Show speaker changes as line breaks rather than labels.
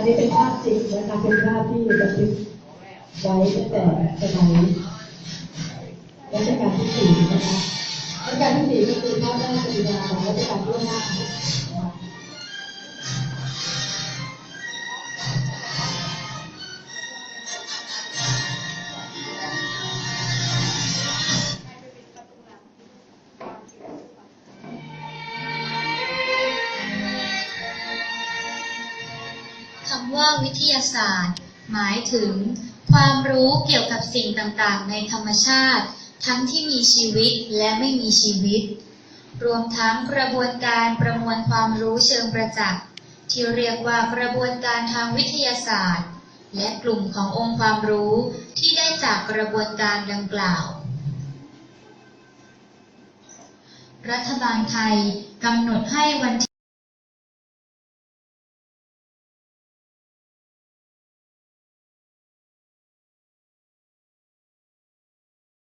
อันนี้เป็นภาพจริงนะคะเป็นภาพที่บันทึกไว้ตั้งแต่สมัยรัชกาลที่สี่นะคะรัชกาลที่สี่ก็คือ
คำว่าวิทยาศาสตร์ หมายถึง ความรู้เกี่ยวกับสิ่งต่างๆ ในธรรมชาติ ทั้งที่มีชีวิตและไม่มีชีวิต รวมทั้งกระบวนการประมวลความรู้เชิงประจักษ์ที่เรียกว่ากระบวนการทางวิทยาศาสตร์ และกลุ่มขององค์ความรู้ที่ได้จากกระบวนการดังกล่าว รัฐบาลไทยกำหนดให้วันที่